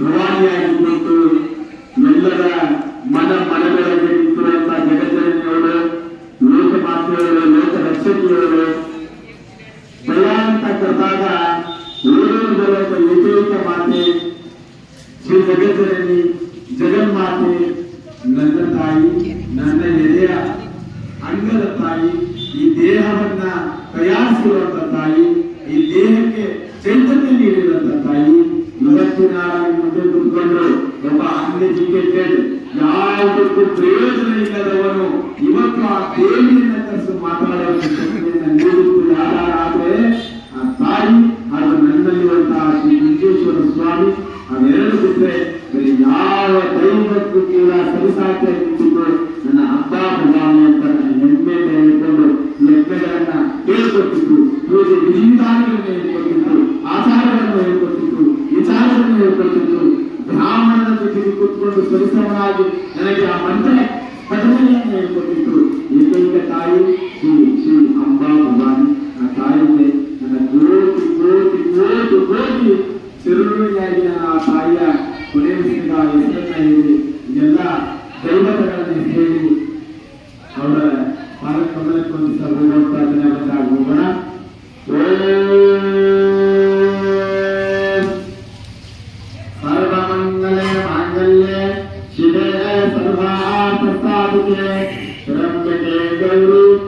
ಭವಾನಿಯಾಗಿದ್ದು ಎಲ್ಲರ ಮನ ಮನಗಳಲ್ಲಿ ನಿಂತಿರುವಂತಹ ಜಗಜ್ಜನನಿಯವರು ಲೋಕಮಾತೆಯವರು ಲೋಕ ರಕ್ಷಕಿಯವರು ಭಯ ಅಂತ ಕರೆದಾಗ ಓಡೋಡಿ ಬರುವಂತ ಏಕೈಕ ಮಾತೆ ಶ್ರೀ ಜಗಜ್ಜನನಿ ಜಗನ್ಮಾತೆ, ನನ್ನ ತಾಯಿ, ನನ್ನ ಎದೆಯ ಅಂಗದ ತಾಯಿ, ಈ ದೇಹವನ್ನ ತಯಾರಿಸಿರುವಂತ ತಾಯಿ, ಈ ದೇಹಕ್ಕೆ ಚೈತನ್ಯ ನೀಡಿರುವಂತ ತಾಯಿ. ನಿಮ್ಮ ಮುಂದೆ ಕುತ್ಕೊಂಡು ಒಬ್ಬ ಅನ್ಎಜುಕೇಟೆಡ್ ಯಾವುದಕ್ಕೂ ಪ್ರಯೋಜನ ಇಲ್ಲದವನು ಇವತ್ತು ಆ ದೇವಿಯನ್ನ ಕರೆಸಿ ಮಾತನಾಡುವ ಆ ತಾಯಿ ಹಾಗೂ ನನ್ನಲ್ಲಿರುವಂತಹ ಶ್ರೀ ವಿಜಯೇಶ್ವರ ಸ್ವಾಮಿ ಅವೆರಡು ಬಿಟ್ಟರೆ ಯಾವ ದೈವಕ್ಕೂ ಕೂಡ ಸರಿಸಾಧ್ಯ ಸರಿಸಮನಾಗಿ ನನಗೆ ಆ ಮಂತ್ರ ಪಠನೆಯನ್ನು ಹೇಳ್ಕೊಟ್ಟಿದ್ದು ಏಕೈಕ ತಾಯಿ ಶ್ರೀ सर्वार्थ साधके रम्यके गौरी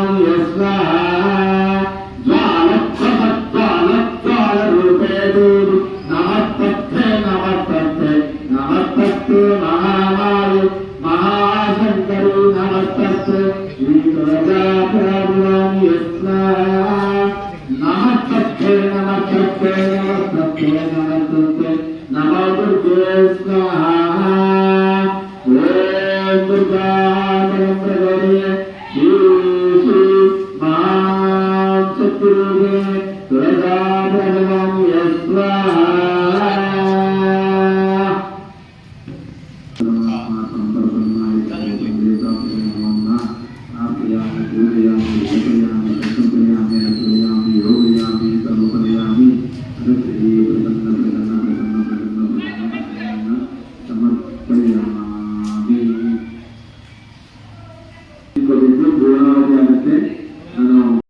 నమస్తస్తు మహామారు మహాశంకరు నమస్తస్తు శ్రీ ప్రజాప్రాణం యత్న నమస్తస్తే నమస్తస్తే నమస్తస్తే నమస్తస్తే నమో దుర్గే స్వాహ ఓం దుర్గా మహాశక్తి దుర్గా ప్రజాప్రాణం యస్వాహ